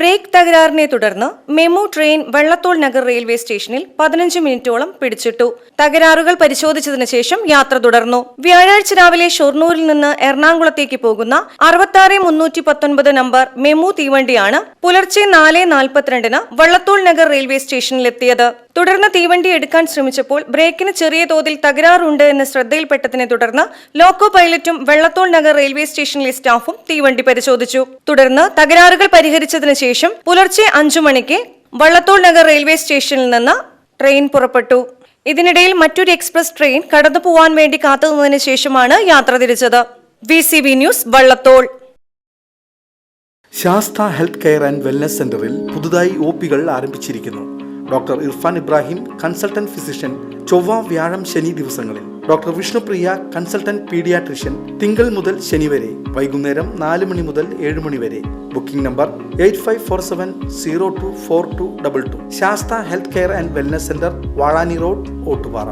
Break തകരാറിനെ തുടർന്ന് MEMU train Vallathol Nagar railway സ്റ്റേഷനിൽ പതിനഞ്ച് മിനിറ്റോളം പിടിച്ചിട്ടു. തകരാറുകൾ പരിശോധിച്ചതിനു ശേഷം യാത്ര തുടർന്നു. വ്യാഴാഴ്ച രാവിലെ ഷൊർണൂരിൽ നിന്ന് എറണാകുളത്തേക്ക് പോകുന്ന അറുപത്തി മുന്നൂറ്റി പത്തൊൻപത് നമ്പർ മെമു തീവണ്ടിയാണ് പുലർച്ചെ നാല് നാൽപ്പത്തിരണ്ടിന് വള്ളത്തോൾ നഗർ റെയിൽവേ സ്റ്റേഷനിലെത്തിയത്. തുടർന്ന് തീവണ്ടി എടുക്കാൻ ശ്രമിച്ചപ്പോൾ ബ്രേക്കിന് ചെറിയ തോതിൽ തകരാറുണ്ട് എന്ന് ശ്രദ്ധയിൽപ്പെട്ടതിനെ തുടർന്ന് ലോക്കോ പൈലറ്റും വെള്ളത്തോൾ നഗർ റെയിൽവേ സ്റ്റേഷനിലെ സ്റ്റാഫും തീവണ്ടി പരിശോധിച്ചു. തുടർന്ന് തകരാറുകൾ പരിഹരിച്ചതിന് ശേഷം പുലർച്ചെ അഞ്ചു മണിക്ക് വള്ളത്തോൾ നഗർ റെയിൽവേ സ്റ്റേഷനിൽ നിന്ന് ട്രെയിൻ പുറപ്പെട്ടു. ഇതിനിടയിൽ മറ്റൊരു എക്സ്പ്രസ് ട്രെയിൻ കടന്നു പോവാൻ വേണ്ടി കാത്തുനിന്നതിന് ശേഷമാണ് യാത്ര തിരിച്ചത്. V C B news Vallathol. Sastha health care and wellness സെന്ററിൽ പുതുതായി ഒ പികൾ ആരംഭിച്ചിരിക്കുന്നു. Doctor Irfan Ibrahim consultant physician ചൊവ്വ വ്യാഴം ശനി ദിവസങ്ങളിൽ. ഡോക്ടർ വിഷ്ണുപ്രിയ കൺസൾട്ടന്റ് പീഡിയാട്രിഷ്യൻ തിങ്കൾ മുതൽ ശനി വരെ വൈകുന്നേരം നാല് മണി മുതൽ ഏഴ് മണി വരെ. Booking number eight five four seven zero two four two double two. Sastha health care and wellness centre Vazhani road Ottupara.